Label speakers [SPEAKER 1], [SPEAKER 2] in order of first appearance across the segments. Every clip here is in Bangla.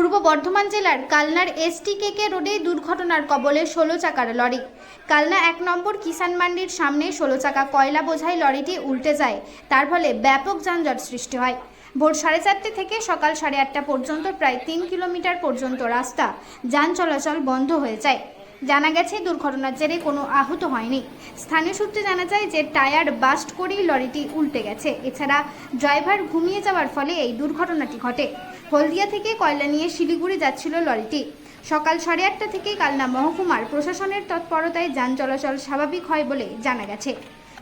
[SPEAKER 1] পূর্ব বর্ধমান জেলার কালনার এসটিকেকে রোডে দুর্ঘটনার কবলে ষোলো চাকার লরি। কালনা এক নম্বর কিষান মান্ডির সামনে ষোলো চাকা কয়লা বোঝাই লরিটি উল্টে যায়। তার ফলে ব্যাপক যানজট সৃষ্টি হয়। ভোর সাড়ে চারটে থেকে সকাল সাড়ে আটটা পর্যন্ত প্রায় তিন কিলোমিটার পর্যন্ত রাস্তা যান চলাচল বন্ধ হয়ে যায়। জানা গেছে দুর্ঘটনার জেরে কোনো আহত হয়নি। স্থানীয় সূত্রে জানা যায় যে টায়ার বাস্ট করেই লরিটি উল্টে গেছে। এছাড়া ড্রাইভার ঘুমিয়ে যাওয়ার ফলে এই দুর্ঘটনাটি ঘটে। হলদিয়া থেকে কয়লা নিয়ে শিলিগুড়ি যাচ্ছিল লরিটি। সকাল সাড়ে আটটা থেকে কালনা মহকুমার প্রশাসনের তৎপরতায় যান চলাচল স্বাভাবিক হয় বলে জানা গেছে।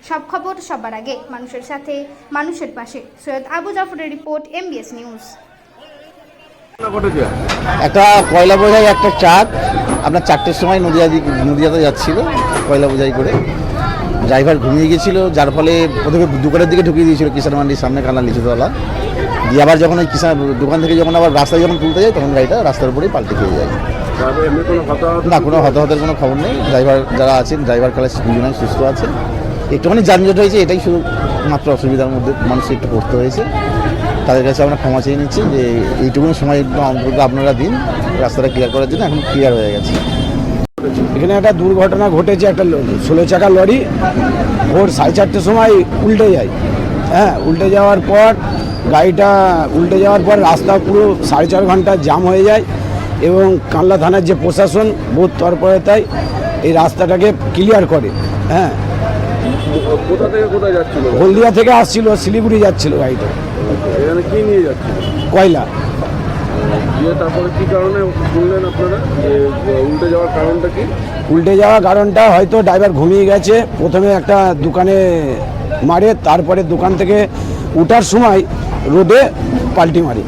[SPEAKER 1] সব খবর সবার আগে। মানুষের সাথে মানুষের পাশে। সৈয়দ আবু জাফরের রিপোর্ট এমবিএস নিউজ।
[SPEAKER 2] একটা কয়লা বোঝাই একটা ট্রাক আপনার চারটের সময় নদিয়া দিক নদিয়াতে যাচ্ছিল কয়লা বোঝাই করে। ড্রাইভার ঘুমিয়ে গিয়েছিল যার ফলে প্রথমে দোকানের দিকে ঢুকিয়ে দিয়েছিল কিষান মান্ডির সামনে কানা লিচুতলা। দিয়ে আবার যখন ওই কিষান দোকান থেকে যখন আবার রাস্তায় যখন তুলতে যায় তখন গাড়িটা রাস্তার উপরেই পাল্টে খেয়ে যায়। না কোনো হতাহতের কোনো খবর নেই। ড্রাইভার যারা আছেন ড্রাইভার খালাস দুজনাই সুস্থ আছে। একটুখানি যানজট হয়েছে এটাই শুধু মাত্র অসুবিধার মধ্যে মানুষকে একটু পড়তে হয়েছে। তাদের কাছে আমরা ক্ষমা চেয়ে নিচ্ছি যে এইটুকুনি সময় একটু অন্তত আপনারা দিন রাস্তাটা ক্লিয়ার করার জন্য এখন ক্লিয়ার হয়ে গেছে।
[SPEAKER 3] এখানে একটা দুর্ঘটনা ঘটেছে একটা ষোলো চাকা লরি ভোর সাড়ে চারটের সময় উল্টে যায়। হ্যাঁ উল্টে যাওয়ার পর গাড়িটা উল্টে যাওয়ার পর রাস্তা পুরো সাড়ে চার ঘণ্টা জাম হয়ে যায় এবং কানলা থানার যে প্রশাসন বোধ তৎপরতায় এই রাস্তাটাকে ক্লিয়ার করে। হ্যাঁ।
[SPEAKER 4] কোথা থেকে কোথায় যাচ্ছিল?
[SPEAKER 3] হলদিয়া থেকে আসছিল শিলিগুড়ি যাচ্ছিল গাড়িটা।
[SPEAKER 4] কি নিয়ে যাচ্ছে
[SPEAKER 3] কয়লা?
[SPEAKER 4] দিয়ে তারপরে কি কারণে শুনলেন আপনারা যে উল্টে যাওয়ার কারণটা কি?
[SPEAKER 3] উল্টে যাওয়ার কারণটা হয়তো ড্রাইভার ঘুমিয়ে গেছে। প্রথমে একটা দোকানে মারে তারপরে দোকান থেকে উঠার সময় রোডে পাল্টি মারে।